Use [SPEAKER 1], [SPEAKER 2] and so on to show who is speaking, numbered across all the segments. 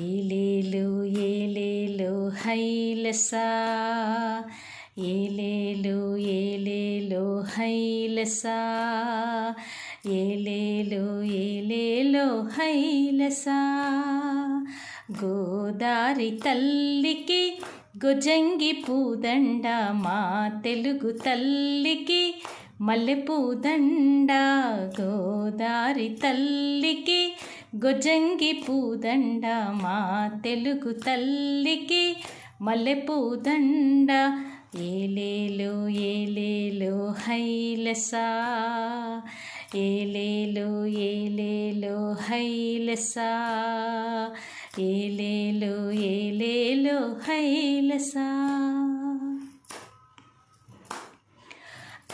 [SPEAKER 1] ఏలేలు ఏలేలు హైలసా. ఏలేలు ఏలేలు హైలసా. ఏలేలు ఏలేలు హైలసా. గోదారి తల్లికి గుజంగి పూదండ మా తెలుగు తల్లికి మల్లెపూదండ గోదారి తల్లికి గొజంగి పూదండ మా తెలుగు తల్లికి మల్లెపూదండ ఏలేలు ఏలేలు హైలసా ఏలేలు ఏలేలు హైలసా ఏలేలు ఏలేలు హైలసా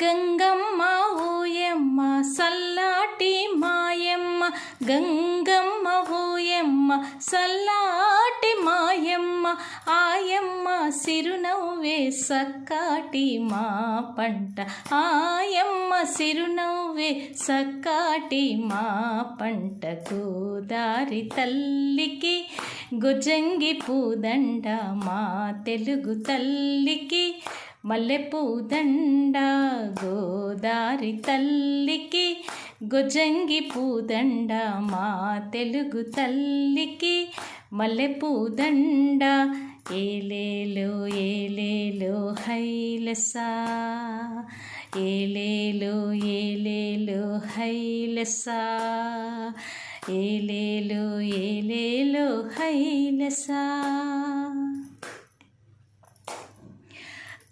[SPEAKER 1] గంగమ్మ ఊయమ్మ సల్లాటి మాయ గంగమ్మ ఓయమ్మ సల్లాటి మాయమ్మ ఆయమ్మ సిరునవ్వే సక్కాటి మా పంట ఆయమ్మ సిరునవ్వే సక్కాటి మా పంట. గోదారి తల్లికి గుజంగి పూదండ మా తెలుగు తల్లికి మల్లెపూదండ గోదారి తల్లికి గుజంగి పూదండ మా తెలుగు తల్లికి మల్లెపూదండ ఏలేలో ఏలేలో హైలసా. ఏలేలో ఏలేలో హైలసా. ఏలేలో ఏలేలో హైలసా.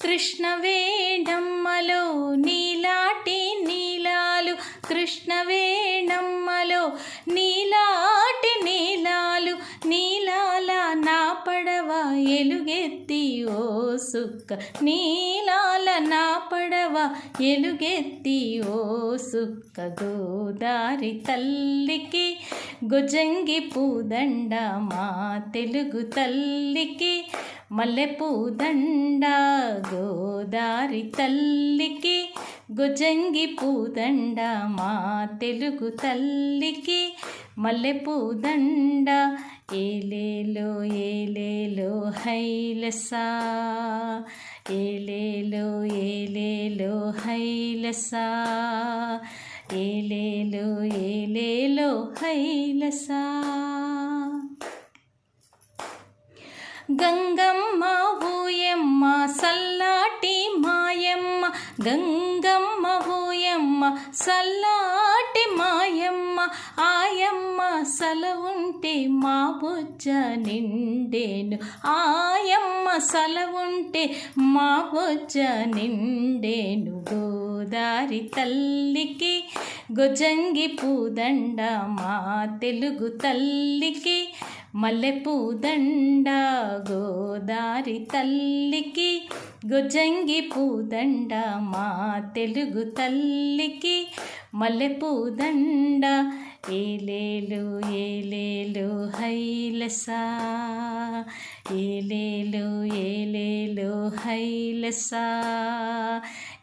[SPEAKER 1] కృష్ణవేణమ్మలో నీలాటి కృష్ణవేణమ్మలో నీలాటి నీలాలు నీలాల నా పడవ ఎలుగెత్తి ఓ సుక్క. నీలాల నా పడవ ఎలుగెత్తి ఓ సుక్క. గోదారి తల్లికి గుజంగి పూదండ మా తెలుగు తల్లికి మల్లెపూదండ గోదారి తల్లికి గుజంగి పూదండ మా తెలుగు తల్లికి. మల్లెపూదండ ఏలేలో ఏలేలో హైలసా ఏలేలో ఏలేలో హైలసా ఏలేలో ఏలేలో హైలసా. గంగమ్మ ఊయమ్మ సల్లాటి మాయమ్మ. గంగమ్మ ఊయమ్మ సల్లాటి మాయమ్మ. ఆయమ్మ సలవుంటే మా బుజ్జ నిండేను. ఆయమ్మ సలవుంటే మా బుజ్జ నిండేను. గోదారి తల్లికి గుజంగి పూదండ మా తెలుగు తల్లికి మల్లెపూదండ గోదారి తల్లికి గుజంగి పూదండ మా తెలుగు తల్లికి. మల్లెపూదండ ఏలేలు ఏలేలు హైలసా. ఏలేలు ఏలేలు హైలసా.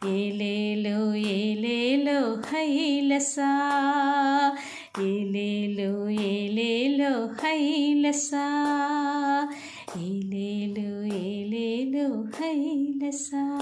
[SPEAKER 1] ఏలేలు ఏలేలు హైలసా. ఏలేలు ఏలేలు హైలసా. ఏలేలు ఏలేలు హైలసా.